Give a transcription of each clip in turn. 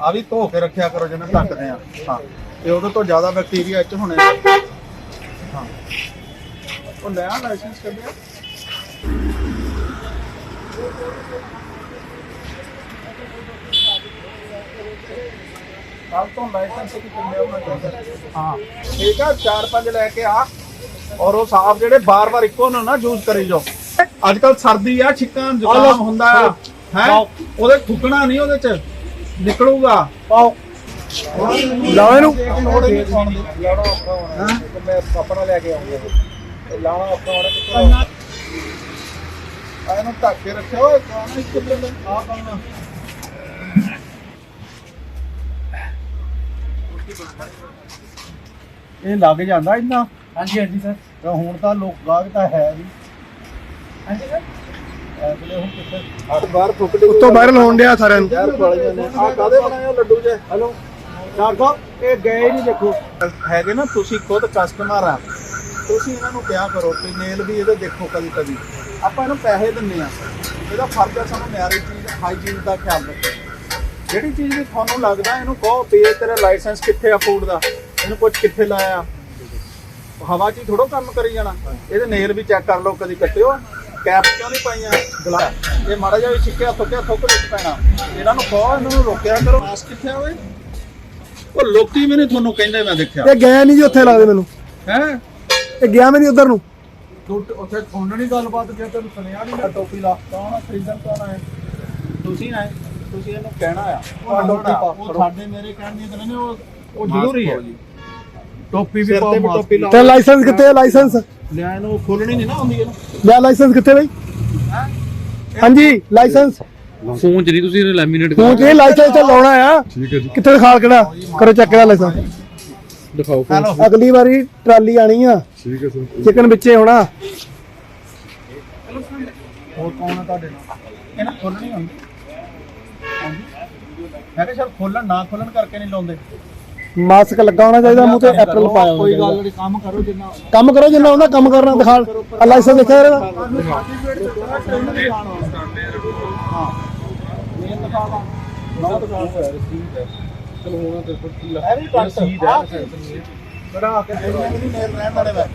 ਆ ਵੀ ਧੋ ਕੇ ਰੱਖਿਆ ਕਰੋ ਜਿਵੇਂ ਢੱਕਦੇ ਆ। ਹਾਂ। ਤੇ ਉਹਦੇ ਤੋਂ ਜ਼ਿਆਦਾ ਬੈਕਟੀਰੀਆ ਇੱਚ ਹੋਣੇ ਹਾਂ। ਉਹ ਲੈ ਆ ਲਾਇਸੈਂਸ ਕੱਢਿਆ। ਕੱਲ ਤੋਂ ਲਾਇਸੈਂਸ ਕੀ ਕਿੰਨੇ ਚਾਹੀਦਾ ਹਾਂ। ਠੀਕ ਆ ਚਾਰ ਪੰਜ ਲੈ ਕੇ ਆ। ਔਰ ਉਹ ਸਾਫ਼ ਜਿਹੜੇ ਬਾਰ-ਬਾਰ ਇੱਕੋ ਨੂੰ ਨਾ ਯੂਜ਼ ਕਰੀ ਜਾਓ। ਅੱਜ ਕੱਲ ਸਰਦੀ ਆ ਛਿੱਕਾਂ ਜ਼ੁਕਾਮ ਹੁੰਦਾ ਆ। ਹੈ? ਉਹਦੇ ਥੁੱਕਣਾ ਨਹੀਂ ਉਹਦੇ ਚ। ਨਿਕਲੂਗਾ। ਪਾਓ। ਲਾਓ ਇਹਨੂੰ। ਲਾਣਾ ਹੋਣਾ। ਮੈਂ ਆਪਣਾ ਲੈ ਕੇ ਆਉਂਗਾ। ਇਹ ਲਾਣਾ ਆਪਣਾ ਹੋਣਾ ਕਿੱਥੇ? ਆ ਇਹਨੂੰ ਢੱਕ ਕੇ ਰੱਖਿਆ ਹੋਇਆ ਕਾਣਾ ਇੱਕ ਦਿਨ ਆ ਕਰਨਾ ਇਹ ਲੱਗ ਜਾਂਦਾ ਇੰਨਾ? ਹਾਂਜੀ ਹਾਂਜੀ ਸਰ। ਹੁਣ ਤਾਂ ਲੋਕ ਗਾਹਕ ਤਾਂ ਹੈ ਵੀ। ਹਾਂਜੀ ਸਰ। ਬਾਹਰ ਉੱਤੋਂ ਵਾਇਰਲ ਹੋਣ ਡਿਆ ਸਾਰਿਆਂ ਨੂੰ। ਯਾਰ ਆ ਕਾਦੇ ਬਣਾਏ ਲੱਡੂ ਜੇ? ਹਲੋ ਡਾਕੋ ਇਹ ਗਏ ਨਹੀਂ ਦੇਖੋ। ਹੈਗੇ ਨਾ ਤੁਸੀਂ ਖੁਦ ਕਸਟਮਰ ਆ। ਤੁਸੀਂ ਇਹਨਾਂ ਨੂੰ ਕਿਹਾ ਕਰੋ ਕਿ ਨੇਲ ਵੀ ਇਹਦੇ ਦੇਖੋ ਕਦੀ ਕਦੀ। ਆਪਾਂ ਇਹਨੂੰ ਪੈਸੇ ਦਿੰਨੇ ਆ ਇਹਦਾ ਫਰਜ਼ ਆ ਸਾਨੂੰ ਮਿਆਰੀ ਚੀਜ਼ ਹਾਈਜੀਨ ਦਾ ਖਿਆਲ ਰੱਖੋ। ਜਿਹੜੀ ਚੀਜ਼ ਵੀ ਤੁਹਾਨੂੰ ਲੱਗਦਾ ਇਹਨੂੰ ਕਹੋ ਵੀ ਇਹ ਤੇਰਾ ਲਾਇਸੈਂਸ ਕਿੱਥੇ ਆ ਫੂਡ ਦਾ? ਇਹਨੂੰ ਕੁਝ ਕਿੱਥੇ ਲਾਇਆ? ਹਵਾ 'ਚ ਥੋੜੋ ਕੰਮ ਕਰੀ ਜਾਣਾ। ਇਹਦੇ ਨੇਲ ਵੀ ਚੈੱਕ ਕਰ ਲਓ ਕਦੀ ਕੱਟਿਓ। ਕੈਪ ਕਿਉਂ ਨਹੀਂ ਪਾਈਆਂ? ਗਲਾ ਇਹ ਮਾੜਾ ਜਿਹਾ ਵੀ ਛਿੱਕਿਆ ਥੁੱਕਿਆ ਥੁੱਕ ਵਿੱਚ ਪੈਣਾ। ਇਹਨਾਂ ਨੂੰ ਕਹੋ ਇਹਨਾਂ ਨੂੰ ਰੋਕਿਆ ਕਰੋ ਮਾਸ ਕਿੱਥੇ ਆ ਓਏ? ਉਹ ਲੋਕੀ ਵੀ ਨਹੀਂ ਤੁਹਾਨੂੰ ਕਹਿੰਦੇ ਮੈਂ ਦੇਖਿਆ। ਇਹ ਗਿਆ ਨਹੀਂ ਜੀ ਉੱਥੇ ਲੱਗਦੇ ਮੈਨੂੰ। ਹੈ? ਇਹ ਗਿਆ ਮੈਂ ਨਹੀਂ ਉਧਰ ਨੂੰ। ਉੱਥੇ ਸੁਣਨ ਨਹੀਂ ਗੱਲਬਾਤ ਜੇ ਤੈਨੂੰ ਸੁਣਿਆ ਨਹੀਂ ਮੈਂ ਟੋਪੀ ਲਾ ਕੌਣ ਆ? ਫਰੀਜ਼ਨ ਕੌਣ ਆ ਤੁਸੀਂ ਨਾ ਤੁਸੀਂ ਇਹਨੂੰ ਕਹਿਣਾ ਆ। ਉਹ ਟੋਪੀ ਪਾ ਉਹ ਸਾਡੇ ਮੇਰੇ ਕਹਿਣ ਦੀਆਂ ਗੱਲਾਂ ਨੇ ਉਹ ਉਹ ਜ਼ਰੂਰੀ ਹੈ ਟੋਪੀ ਵੀ ਪਾਓ ਟੋਪੀ ਲਾ ਤੇ ਲਾਇਸੈਂਸ ਕਿੱਥੇ ਹੈ ਲਾਇਸੈਂਸ। ਲਿਆ ਇਹਨੂੰ ਖੋਲਣੀ ਨਹੀਂ ਨਾ ਆਉਂਦੀ ਇਹਨੂੰ। ਲਿਆ ਲਾਇਸੈਂਸ ਕਿੱਥੇ ਬਈ? ਹਾਂਜੀ ਲਾਇਸੈਂਸ। ਫੋਨ ਚ ਨਹੀਂ ਤੁਸੀਂ ਲੈਮੀਨੇਟ ਤੂੰ ਜੇ ਲਾਇਸੈਂਸ ਤੇ ਲਾਉਣਾ ਆ। ਠੀਕ ਹੈ ਜੀ। ਕਿੱਥੇ ਦਿਖਾਲ ਕਿਹੜਾ? ਕਰੋ ਚੈੱਕ ਕਰਾ ਲਾਇਸੈਂਸ। ਦਿਖਾਓ। ਹੈਲੋ। ਅਗਲੀ ਵਾਰੀ ਟਰਾਲੀ ਆਣੀ ਆ। ਠੀਕ ਹੈ ਸਰ। ਚਿਕਨ ਵਿੱਚੇ ਹੋਣਾ। ਹੋਰ ਕੌਣ ਹੈ ਤੁਹਾਡੇ ਨਾਲ? ਇਹਨਾਂ ਖੋਲਣੀ ਹੁੰਦੀ ਹਾਂਜੀ। ਮੈਂ ਕਿਹਾ ਸ਼ਾਇਦ ਖੋਲਣ ਨਾ ਖੋਲਣ ਕਰਕੇ ਨਹੀਂ ਲਾਉਂਦੇ। ਮਾਸਕ ਲੱਗਾ ਹੋਣਾ ਚਾਹੀਦਾ ਮੂੰਹ ਤੇ ਐਪਰਲ ਪਾਇਆ ਹੋਣਾ ਕੋਈ ਗੱਲ। ਨਹੀਂ ਕੰਮ ਕਰੋ ਜਿੰਨਾ ਕੰਮ ਕਰੋ ਜਿੰਨਾ ਹੁੰਦਾ ਕੰਮ ਕਰਨਾ ਦਿਖਾਲ ਆ ਲਾਇਸੈਂਸ ਦੇਖਿਆ ਇਹਦਾ ਹਾਂ ਮੇਨ ਦਿਖਾਵਾ ਨੌ ਦਿਖਾ ਹੋਇਆ ਰਸੀਦ ਹੈ ਚਲੋ ਹੁਣ ਤੇ ਫਿਰ ਕੀ ਇਹ ਵੀ ਰਸੀਦ ਹੈ ਬੜਾ ਕੇ ਦੇ ਨਹੀਂ ਨੇਰ ਰਹਿਣ ਵਾਲੇ ਵਾ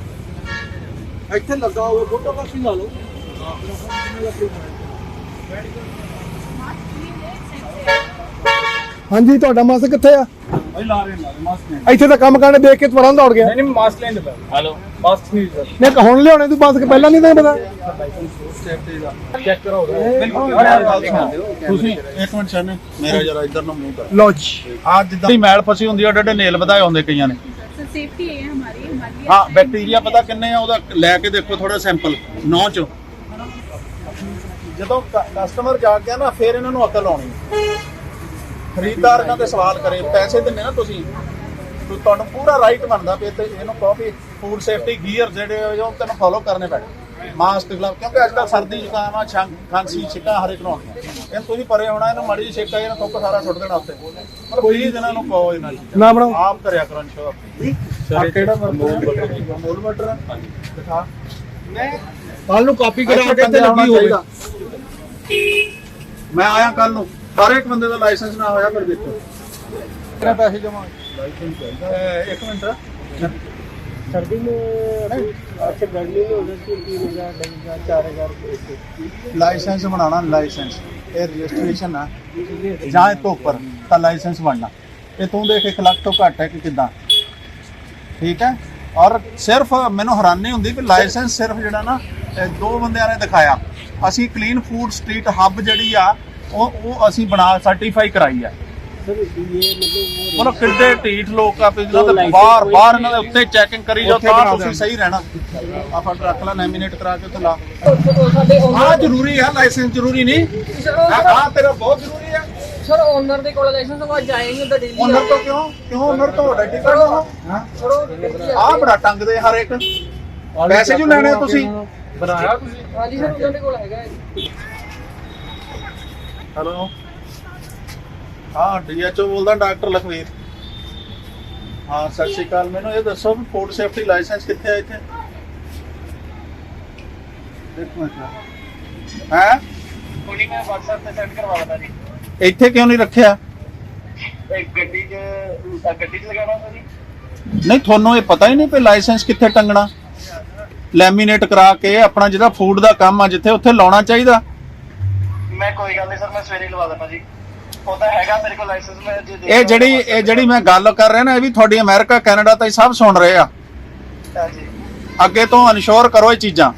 ਇੱਥੇ ਲੱਗਾ ਹੋਇਆ ਫੋਟੋ ਕਾਪੀ ਲਾ ਲਓ ਹਾਂਜੀ ਤੁਹਾਡਾ ਮਾਸਕ ਕਿੱਥੇ ਆ? ਭਾਈ ਲਾ ਰਹੇ ਨੇ ਮਾਸਕ ਨਹੀਂ ਇੱਥੇ ਤਾਂ ਕੰਮ ਕਰਨੇ ਦੇਖ ਕੇ ਤੁਰੰਤ ਦੌੜ ਗਿਆ। ਨਹੀਂ ਨਹੀਂ ਮਾਸਕ ਲੈਣ ਦੇ ਹੈਲੋ। ਮਾਸਕ ਨਹੀਂ ਸਰ ਨੇ ਹੁਣ ਲਿਆਉਣੇ ਤੂੰ ਮਾਸਕ ਪਹਿਲਾਂ ਨਹੀਂ ਤੈਨੂੰ ਪਤਾ? ਮੈਲ ਫਸੀ ਪਤਾ ਕਿੰਨੇ ਲੈ ਕੇ ਦੇਖੋ ਥੋੜਾ ਸੈਂਪਲ ਨੌ ਚ। ਜਦੋਂ ਕਸਟਮਰ ਜਾਗ ਗਿਆ ਨਾ ਫਿਰ ਇਹਨਾਂ ਨੂੰ ਅਕਲ ਆਉਣੀ ਖਰੀਦਦਾਰ ਇਹਨਾਂ ਤੇ ਸਵਾਲ ਕਰੇ ਪੈਸੇ ਦਿੰਨੇ ਨਾ ਤੁਸੀਂ ਤੋ ਤੁਹਾਨੂੰ ਪੂਰਾ ਰਾਈਟ ਬਣਦਾ ਵੀ ਤੇ ਇਹਨੂੰ ਕਹੋ ਵੀ ਫੂਡ ਸੇਫਟੀ ਗੀਅਰ ਜਿਹੜੇ ਉਹ ਤੈਨੂੰ ਫੋਲੋ ਕਰਨੇ ਪੈਣੇ। ਮਾਸਕ ਗਲਵ ਕਿਉਂਕਿ ਅੱਜ ਕੱਲ ਸਰਦੀ ਜ਼ੁਕਾਮ ਆ ਖਾਂਸੀ ਛਿੱਕਾ ਹਰ ਇੱਕ ਨੂੰ ਆਉਂਦੀਆਂ ਇਹ ਤੁਸੀਂ ਪਰੇ ਹੋਣਾ ਇਹਨੂੰ ਮੜੀ ਛਿੱਕਾ ਇਹਨਾਂ ਤੋਂ ਸਾਰਾ ਸੁੱਟ ਦੇਣਾ ਉੱਤੇ ਪਰ ਕੋਈ ਇਹਨਾਂ ਨੂੰ ਕਹੋ ਇਹਨਾਂ ਨਾ। ਬਣਾਓ। ਆਪ ਕਰਿਆ ਕਰੋ ਸ਼ੋ ਆ ਕਿਹੜਾ ਮੂਲ ਬਟਰ ਦਿਖਾ। ਕੱਲ ਨੂੰ ਕਾਪੀ ਕਰਾ ਕੇ ਤੇ ਲੱਗੀ ਹੋਏਗਾ ਮੈਂ ਆਇਆ ਕੱਲ ਨੂੰ। ਹਰ ਇੱਕ ਬੰਦੇ ਦਾ ਲਾਇਸੈਂਸ ਨਾ ਹੋਇਆ ਫਿਰ ਦੇਖੋ ਕਿੰਨੇ ਪੈਸੇ ਜਮਾ ਲਾਇਸੈਂਸ ਚਾਹੀਦਾ ਇੱਕ ਮਿੰਟ ਸਰਦੀ में अच्छा गर्मी में उधर से तीन हजार ढाई हजार चार हजार ਲਾਇਸੈਂਸ ਬਣਾਉਣਾ ਲਾਇਸੈਂਸ ਇਹ ਰਜਿਸਟ੍ਰੇਸ਼ਨ ਆ ਜਾਂ ਇਹ ਤੋਂ ਉੱਪਰ ਤਾਂ ਲਾਇਸੈਂਸ ਬਣਨਾ ਇਹ ਤੂੰ ਦੇਖ 1 ਲੱਖ ਤੋਂ ਘੱਟ ਹੈ ਕਿ ਕਿਦਾਂ ਠੀਕ ਹੈ ਔਰ ਸਿਰਫ ਮੈਨੂੰ ਹੈਰਾਨੀ ਹੁੰਦੀ ਕਿ ਲਾਇਸੈਂਸ ਸਿਰਫ ਜਿਹੜਾ ਨਾ ਇਹ ਦੋ ਬੰਦਿਆਂ ਨੇ ਦਿਖਾਇਆ ਅਸੀਂ ਕਲੀਨ ਫੂਡ ਸਟਰੀਟ ਹੱਬ ਜਿਹੜੀ ਆ ਉਹ ਉਹ ਅਸੀਂ ਬਣਾ ਸਰਟੀਫਾਈ ਕਰਾਈ ਆ सर ये मतलब ਮਤਲਬ ਕਿੱਡੇ ਢੀਠ ਲੋਕ ਆ ਵੀ ਇਹਨਾਂ ਦੇ ਬਾਹਰ ਬਾਹਰ ਇਹਨਾਂ ਦੇ ਉੱਤੇ ਚੈਕਿੰਗ ਕਰੀ ਜਾਓ ਤਾਂ ਤੁਸੀਂ ਸਹੀ ਰਹਿਣਾ ਆ ਫਟ ਰੱਖ ਲੈ ਲੈਮੀਨੇਟ ਕਰਾ ਕੇ ਤੇ ਲਾ ਹਾਂ ਜ਼ਰੂਰੀ ਹੈ ਲਾਇਸੈਂਸ ਜ਼ਰੂਰੀ ਨਹੀਂ ਹਾਂ ਤੇਰਾ ਬਹੁਤ ਜ਼ਰੂਰੀ ਹੈ ਸਰ ਓਨਰ ਦੇ ਕੋਲ ਲਾਇਸੈਂਸ ਤੋਂ ਬਾਅਦ ਜਾਏਂਗੇ ਉਧਰ ਡੇਲੀ ਓਨਰ ਤੋਂ ਕਿਉਂ ਕਿਉਂ ਓਨਰ ਤੋਂ ਆਇਡੈਂਟੀ ਕਾਰਡ ਹਾਂ ਆ ਬੜਾ ਟੰਗਦੇ ਹਰ ਇੱਕ ਪੈਸੇ ਜੂ ਲੈਣੇ ਆ ਤੁਸੀਂ ਬਣਾਇਆ ਤੁਸੀਂ ਹਾਂਜੀ ਸਰ ਉਹਨਾਂ ਦੇ ਕੋਲ ਹੈਗਾ ਹੈ। ਹੈਲੋ। ਹਾਂ ਡੀਐਚਓ ਬੋਲਦਾ ਡਾਕਟਰ ਲਖਵੀਰ। ਹਾਂ ਸਤਿ ਸ਼੍ਰੀ ਅਕਾਲ। ਮੈਨੂੰ ਇਹ ਦੱਸੋ ਵੀ ਫੂਡ ਸੇਫਟੀ ਲਾਇਸੈਂਸ ਕਿੱਥੇ ਆ ਇੱਥੇ? ਇੱਕ ਮਿੰਟ ਹੈ? ਹੁਣੀ ਮੈਂ WhatsApp ਤੇ ਸੈਂਡ ਕਰਵਾ ਦਿੰਦਾ ਜੀ। ਇੱਥੇ ਕਿਉਂ ਨਹੀਂ ਰੱਖਿਆ? ਗੱਡੀ 'ਚ ਗੱਡੀ 'ਚ ਲਗਾਉਣਾ ਜੀ ਨਹੀਂ ਤੁਹਾਨੂੰ ਇਹ ਪਤਾ ਹੀ ਨਹੀਂ ਕਿ ਲਾਇਸੈਂਸ ਕਿੱਥੇ ਟੰਗਣਾ। ਲੈਮੀਨੇਟ ਕਰਾ ਕੇ ਆਪਣਾ ਜਿਹੜਾ ਫੂਡ ਦਾ ਕੰਮ ਆ ਜਿੱਥੇ ਉੱਥੇ ਲਾਉਣਾ ਚਾਹੀਦਾ। ਮੈਂ ਕੋਈ ਗੱਲ ਨਹੀਂ ਸਰ ਮੈਂ ਸਵੇਰੇ ਹੀ ਲਵਾ ਦਿੰਦਾ ਜੀ। ਉਹ ਤਾਂ ਹੈਗਾ ਮੇਰੇ ਕੋਲ ਲਾਇਸੈਂਸ ਮੈਂ ਜੇ ਦੇਖ ਇਹ ਜਿਹੜੀ ਇਹ ਜਿਹੜੀ ਮੈਂ ਗੱਲ ਕਰ ਰਿਹਾ ਨਾ ਇਹ ਵੀ ਤੁਹਾਡੀ ਅਮਰੀਕਾ ਕੈਨੇਡਾ ਤਾਂ ਸਭ ਸੁਣ ਰਹੇ ਆ। ਅੱਗੇ ਤੋਂ ਇਨਸ਼ੋਰ ਕਰੋ ਇਹ ਚੀਜ਼ਾਂ।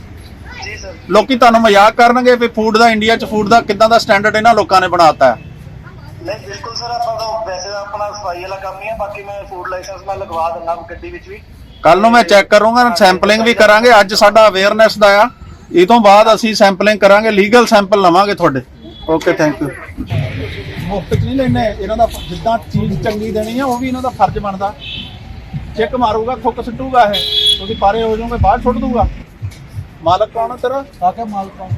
ਜੀ ਸਰ। ਲੋਕੀ ਤੁਹਾਨੂੰ ਮਜ਼ਾਕ ਕਰਨਗੇ ਵੀ ਫੂਡ ਦਾ ਇੰਡੀਆ 'ਚ ਫੂਡ ਦਾ ਕਿੱਦਾਂ ਦਾ ਸਟੈਂਡਰਡ ਇਹਨਾਂ ਲੋਕਾਂ ਨੇ ਬਣਾਤਾ ਹੈ। ਨਹੀਂ ਬਿਲਕੁਲ ਸਰ ਆਪਾਂ ਤਾਂ ਵੈਸੇ ਤਾਂ ਆਪਣਾ ਸਫ਼ਾਈ ਵਾਲਾ ਕੰਮ ਹੀ ਹੈ ਬਾਕੀ ਮੈਂ ਫੂਡ ਲਾਇਸੈਂਸ ਮੈਂ ਲਗਵਾ ਦਿੰਦਾ ਗੱਡੀ ਵਿੱਚ ਵੀ। ਕੱਲ ਨੂੰ ਮੈਂ ਚੈੱਕ ਕਰੂੰਗਾ ਸੈਂਪਲਿੰਗ ਵੀ ਕਰਾਂਗੇ ਅੱਜ ਸਾਡਾ ਅਵੇਅਰਨੈਸ ਦਾ ਆ। ਇਹ ਤੋਂ ਬਾਅਦ ਅਸੀਂ ਸੈਂਪਲਿੰਗ ਕਰਾਂਗੇ ਲੀਗਲ ਸੈਂਪਲ ਲਵਾਂਗੇ ਤੁਹਾਡੇ। ਓਕੇ ਥੈਂਕ ਯੂ ਮੁਫਤ ਨਹੀਂ ਲੈਣੇ ਇਹਨਾਂ ਦਾ ਜਿੱਦਾਂ ਚੀਜ਼ ਚੰਗੀ ਦੇਣੀ ਆ ਉਹ ਵੀ ਇਹਨਾਂ ਦਾ ਫਰਜ਼ ਬਣਦਾ। ਚੈੱਕ ਮਾਰੂਗਾ ਥੁੱਕ ਸਿੱਟੂਗਾ ਇਹ। ਤੁਸੀਂ ਪਾਰੇ ਹੋ ਜਾਓਗੇ ਬਾਹਰ ਛੁੱਟ ਦੂਗਾ। ਮਾਲਕ ਕੌਣ ਆ ਤੇਰਾ? ਆ ਕੇ ਮਾਲ ਕਾ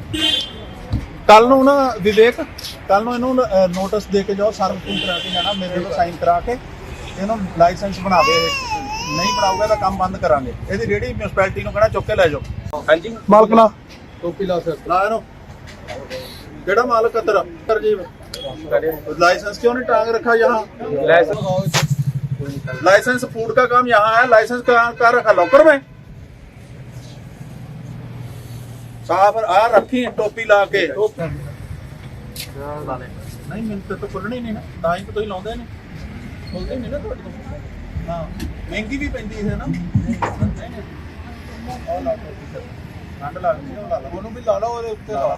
ਕੱਲ ਨੂੰ ਨਾ ਵਿਵੇਕ ਕੱਲ ਨੂੰ ਇਹਨੂੰ ਨੋਟਿਸ ਦੇ ਕੇ ਜਾਓ ਸਰਵਿਸਿੰਗ ਕਰਾ ਕੇ ਜਾਣਾ ਮੇਰੇ ਕੋਲ ਸਾਈਨ ਕਰਾ ਕੇ ਇਹਨੂੰ ਲਾਇਸੈਂਸ ਬਣਾ ਦੇ ਇਹ। ਨਹੀਂ ਬਣਾਊਗਾ ਤਾਂ ਕੰਮ ਬੰਦ ਕਰਾਂਗੇ। ਇਹਦੀ ਰੇੜੀ ਮਿਊਨਿਸਪੈਲਿਟੀ ਨੂੰ ਕਹਿਣਾ ਚੁੱਕ ਕੇ ਲੈ ਜਾਓ। ਹਾਂਜੀ। ਮਾਲਕ ਲਾ ਟੋਪੀ ਲਾ ਸਰ ਲਾ ਇਹਨੂੰ। ਕਿਹੜਾ ਮਾਲਕ ਹੈ ਤੇਰਾ ਤਰਜੀਵ लाइसेंस क्यों नहीं टांग रखा यहाँ लाइसेंस फूड का काम यहाँ है लाइसेंस कहाँ कहाँ रखा लॉकर में साहब आ रखी है टोपी ला के नहीं मिलते तो खुलनी नहीं ना ਤਾਂ ਹੀ ਤਾਂ ਤੁਸੀਂ ਲਾਉਂਦੇ ਨੇ ਖੁੱਲਦੇ ਨਹੀਂ ਨਾ ਤੁਹਾਡੇ ਤੋਂ ਹਾਂ ਮਹਿੰਗੀ ਵੀ ਪੈਂਦੀ ਹੈ ਨਾ ਉਹ ਲਾ ਟੋਪੀ ਸਰ ਠੰਡ ਲੱਗਦੀ ਹੈ ਉਹ ਲਾ ਲਓ ਉਹਨੂੰ ਵੀ ਲਾ ਲਓ ਉਹਦੇ ਉੱਤੇ ਲਾ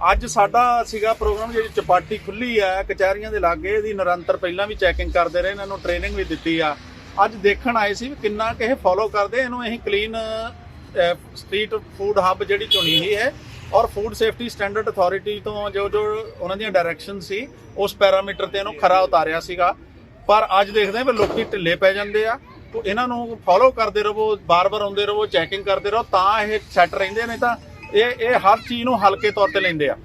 ਅੱਜ ਸਾਡਾ ਸੀਗਾ ਪ੍ਰੋਗਰਾਮ ਜਿਹੜੀ ਚਪਾਟੀ ਖੁੱਲੀ ਆ, ਕਚਹਿਰੀਆਂ ਦੇ ਲਾਗੇ, ਇਹਦੀ ਨਿਰੰਤਰ ਪਹਿਲਾਂ ਵੀ ਚੈਕਿੰਗ ਕਰਦੇ ਰਹੇ ਇਹਨਾਂ ਨੂੰ ਟ੍ਰੇਨਿੰਗ ਵੀ ਦਿੱਤੀ ਆ। ਅੱਜ ਦੇਖਣ ਆਏ ਸੀ ਵੀ ਕਿੰਨਾ ਕਿ ਇਹ ਫੋਲੋ ਕਰਦੇ, ਇਹਨੂੰ ਅਸੀਂ ਕਲੀਨ ਸਟਰੀਟ ਫੂਡ ਹੱਬ ਜਿਹੜੀ ਚੁਣੀ ਹੋਈ ਹੈ ਔਰ ਫੂਡ ਸੇਫਟੀ ਸਟੈਂਡਰਡ ਅਥਾਰਟੀ ਤੋਂ ਜੋ ਜੋ ਉਹਨਾਂ ਦੀਆਂ ਡਾਇਰੈਕਸ਼ਨ ਸੀ, ਉਸ ਪੈਰਾਮੀਟਰ ਤੇ ਇਹਨੂੰ ਖਰਾ ਉਤਾਰਿਆ ਸੀਗਾ। ਪਰ ਅੱਜ ਦੇਖਦੇ ਹਾਂ ਵੀ ਲੋਕੀ ਢਿੱਲੇ ਪੈ ਜਾਂਦੇ ਆ, ਤੋ ਇਹਨਾਂ ਨੂੰ ਫੋਲੋ ਕਰਦੇ ਰਹੋ, ਬਾਰ-ਬਾਰ ਆਉਂਦੇ ਰਹੋ ਚੈਕਿੰਗ ਕਰਦੇ ਰਹੋ, ਤਾਂ ਇਹ ਸੈੱਟ ਰਹਿੰਦੇ ਨੇ ਤਾਂ ਇਹ ਇਹ ਹਰ ਚੀਜ਼ ਨੂੰ ਹਲਕੇ ਤੌਰ ਤੇ ਲੈਂਦੇ ਆ।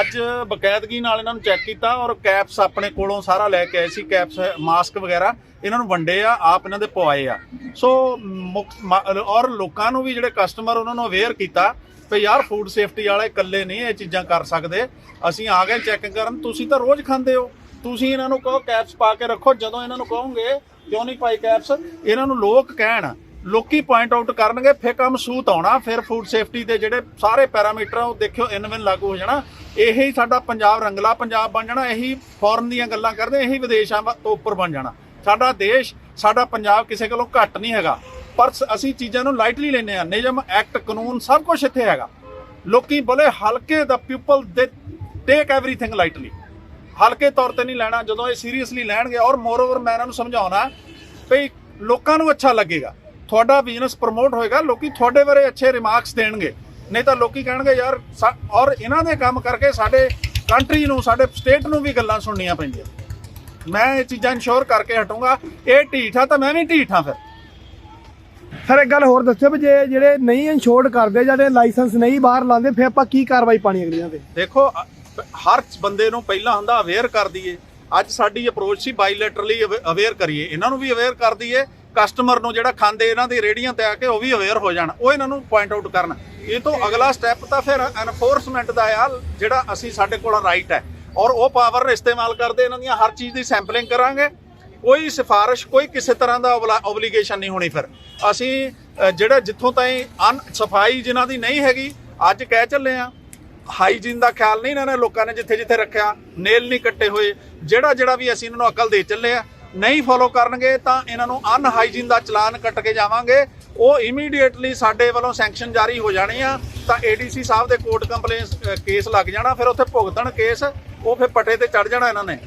ਅੱਜ ਬਕਾਇਦਗੀ ਨਾਲ ਇਹਨਾਂ ਨੂੰ ਚੈੱਕ ਕੀਤਾ ਔਰ ਕੈਪਸ ਆਪਣੇ ਕੋਲੋਂ ਸਾਰਾ ਲੈ ਕੇ ਆਏ ਸੀ, ਕੈਪਸ, ਮਾਸਕ ਵਗੈਰਾ, ਇਹਨਾਂ ਨੂੰ ਵੰਡੇ ਆ, ਆਪ ਇਹਨਾਂ ਦੇ ਪਵਾਏ ਆ। ਸੋ ਮੁੱਖ- ਔਰ ਲੋਕਾਂ ਨੂੰ ਵੀ ਜਿਹੜੇ ਕਸਟਮਰ ਉਹਨਾਂ ਨੂੰ ਅਵੇਅਰ ਕੀਤਾ ਵੀ ਯਾਰ ਫੂਡ ਸੇਫਟੀ ਵਾਲੇ ਇਕੱਲੇ ਨਹੀਂ ਇਹ ਚੀਜ਼ਾਂ ਕਰ ਸਕਦੇ, ਅਸੀਂ ਆ ਗਏ ਚੈੱਕ ਕਰਨ, ਤੁਸੀਂ ਤਾਂ ਰੋਜ਼ ਖਾਂਦੇ ਹੋ। ਤੁਸੀਂ ਇਹਨਾਂ ਨੂੰ ਕਹੋ ਕੈਪਸ ਪਾ ਕੇ ਰੱਖੋ, ਜਦੋਂ ਇਹਨਾਂ ਨੂੰ ਕਹੋਗੇ, ਕਿਉਂ ਨਹੀਂ ਪਾਈ ਕੈਪਸ? ਇਹਨਾਂ ਨੂੰ ਲੋਕ ਕਹਿਣ ਲੋਕੀ ਪੁਆਇੰਟ ਆਊਟ ਕਰਨਗੇ, ਫਿਰ ਕੰਮ ਸੂਤ ਆਉਣਾ, ਫਿਰ ਫੂਡ ਸੇਫਟੀ ਦੇ ਜਿਹੜੇ ਸਾਰੇ ਪੈਰਾਮੀਟਰ ਉਹ ਦੇਖਿਓ ਇਨਵਿਨ ਲਾਗੂ ਹੋ ਜਾਣਾ। ਇਹੀ ਸਾਡਾ ਪੰਜਾਬ ਰੰਗਲਾ ਪੰਜਾਬ ਬਣ ਜਾਣਾ, ਇਹੀ ਫੋਰਨ ਦੀਆਂ ਗੱਲਾਂ ਕਰਦੇ, ਇਹੀ ਵਿਦੇਸ਼ਾਂ ਵਾ- ਤੋਂ ਉੱਪਰ ਬਣ ਜਾਣਾ। ਸਾਡਾ ਦੇਸ਼, ਸਾਡਾ ਪੰਜਾਬ ਕਿਸੇ ਕੋਲੋਂ ਘੱਟ ਨਹੀਂ ਹੈਗਾ। ਪਰ ਅਸੀਂ ਚੀਜ਼ਾਂ ਨੂੰ ਲਾਈਟਲੀ ਲੈਂਦੇ ਆ ਨਿਯਮ ਐਕਟ ਕਾਨੂੰਨ, ਸਭ ਕੁਝ ਇੱਥੇ ਹੈਗਾ। ਲੋਕੀ ਬੋਲੇ ਹਲਕੇ ਦਾ ਪੀਪਲ ਦੇ ਟੇਕ ਐਵਰੀਥਿੰਗ ਲਾਈਟਲੀ ਹਲਕੇ ਤੌਰ ਤੇ ਨਹੀਂ ਲੈਣਾ, ਜਦੋਂ ਇਹ ਸੀਰੀਅਸਲੀ ਲੈਣਗੇ, ਔਰ ਮੋਰ ਓਵਰ ਮੈਂ ਇਹਨਾਂ ਨੂੰ ਸਮਝਾਉਣਾ ਵੀ ਲੋਕਾਂ ਨੂੰ ਅੱਛਾ ਲੱਗੇਗਾ। ਤੁਹਾਡਾ ਬਿਜ਼ਨਸ ਪ੍ਰਮੋਟ ਹੋਏਗਾ ਲੋਕੀ ਤੁਹਾਡੇ ਬਾਰੇ ਅੱਛੇ ਰਿਮਾਰਕਸ ਦੇਣਗੇ। ਨਹੀਂ ਤਾਂ ਲੋਕੀ ਕਹਿਣਗੇ ਯਾਰ ਔਰ ਇਹਨਾਂ ਦੇ ਕੰਮ ਕਰਕੇ ਸਾਡੇ ਕੰਟਰੀ ਨੂੰ ਸਾਡੇ ਸਟੇਟ ਨੂੰ ਵੀ ਗੱਲਾਂ ਸੁਣਨੀਆਂ ਪੈਂਦੀਆਂ। ਮੈਂ ਇਹ ਚੀਜ਼ਾਂ ਇਨਸ਼ੋਰ ਕਰਕੇ ਹਟੂੰਗਾ। ਇਹ ਢੀਠ ਤਾਂ ਮੈਂ ਵੀ ਢੀਠ ਫਿਰ। ਸਰ ਇੱਕ ਗੱਲ ਹੋਰ ਦੱਸਿਓ ਵੀ ਜੇ ਜਿਹੜੇ ਨਹੀਂ ਇੰਸ਼ੋਰਡ ਕਰਦੇ ਜਿਹੜੇ ਲਾਇਸੈਂਸ ਨਹੀਂ ਬਾਹਰ ਲਾਉਂਦੇ ਫਿਰ ਆਪਾਂ ਕੀ ਕਾਰਵਾਈ ਪਾਣੀ ਅਗਲੀਆਂ ਤੇ? ਦੇਖੋ ਹਰ ਬੰਦੇ ਨੂੰ ਪਹਿਲਾਂ ਹੁੰਦਾ ਅਵੇਅਰ ਕਰ ਦਈਏ। ਅੱਜ ਸਾਡੀ ਅਪਰੋਚ ਸੀ ਬਾਇਲੇਟਰਲੀ ਅਵੇਅਰ ਕਰੀਏ। ਇਹਨਾਂ ਨੂੰ ਵੀ ਅਵੇਅਰ ਕਰ ਦਈਏ। ਕਸਟਮਰ ਨੂੰ ਜਿਹੜਾ ਖਾਂਦੇ ਇਹਨਾਂ ਦੀ ਰੇੜੀਆਂ ਤੇ ਆ ਕੇ ਉਹ ਵੀ ਅਵੇਅਰ ਹੋ ਜਾਣ, ਉਹ ਇਹਨਾਂ ਨੂੰ ਪੁਆਇੰਟ ਆਊਟ ਕਰਨ। ਇਹ ਤੋਂ ਅਗਲਾ ਸਟੈਪ ਤਾਂ ਫਿਰ ਐਨਫੋਰਸਮੈਂਟ ਦਾ ਆ, ਜਿਹੜਾ ਅਸੀਂ ਸਾਡੇ ਕੋਲ ਰਾਈਟ ਹੈ। ਔਰ ਉਹ ਪਾਵਰ ਇਸਤੇਮਾਲ ਕਰਦੇ, ਇਹਨਾਂ ਦੀਆਂ ਹਰ ਚੀਜ਼ ਦੀ ਸੈਂਪਲਿੰਗ ਕਰਾਂਗੇ। ਕੋਈ ਸਿਫਾਰਿਸ਼, ਕੋਈ ਕਿਸੇ ਤਰ੍ਹਾਂ ਦਾ ਓਬਲੀਗੇਸ਼ਨ ਨਹੀਂ ਹੋਣੀ ਫਿਰ। ਅਸੀਂ ਜਿਹੜਾ ਜਿੱਥੋਂ ਤਾਈਂ ਅਨ, ਸਫ਼ਾਈ ਜਿਨ੍ਹਾਂ ਦੀ ਨਹੀਂ ਹੈਗੀ, ਅੱਜ ਕਹਿ ਚੱਲੇ ਆ ਹਾਈਜੀਨ ਦਾ ਖਿਆਲ ਨਹੀਂ ਇਹਨਾਂ ਨੇ ਲੋਕਾਂ ਨੇ ਜਿੱਥੇ ਜਿੱਥੇ ਰੱਖਿਆ, ਨੇਲ ਨਹੀਂ ਕੱਟੇ ਹੋਏ। ਜਿਹੜਾ ਜਿਹੜਾ ਵੀ ਅਸੀਂ ਇਹਨਾਂ ਨੂੰ ਅਕਲ ਦੇ ਚੱਲੇ ਆ ਨਹੀਂ ਫੋਲੋ ਕਰਨਗੇ ਤਾਂ ਇਹਨਾਂ ਨੂੰ ਅਨਹਾਈਜੀਨ ਦਾ ਚਲਾਨ ਕੱਟ ਕੇ ਜਾਵਾਂਗੇ। ਉਹ ਇਮੀਡੀਏਟਲੀ ਸਾਡੇ ਵੱਲੋਂ ਸੈਂਕਸ਼ਨ ਜਾਰੀ ਹੋ ਜਾਣੇ ਆ। ਤਾਂ ਏਡੀਸੀ ਸਾਹਿਬ ਦੇ ਕੋਰਟ ਕੰਪਲੇਂਸ ਕੇਸ ਲੱਗ ਜਾਣਾ, ਫਿਰ ਉੱਥੇ ਭੁਗਤਣ ਕੇਸ ਉਹ ਫਿਰ ਪਟੇ ਤੇ ਚੜ ਜਾਣਾ ਇਹਨਾਂ ਨੇ।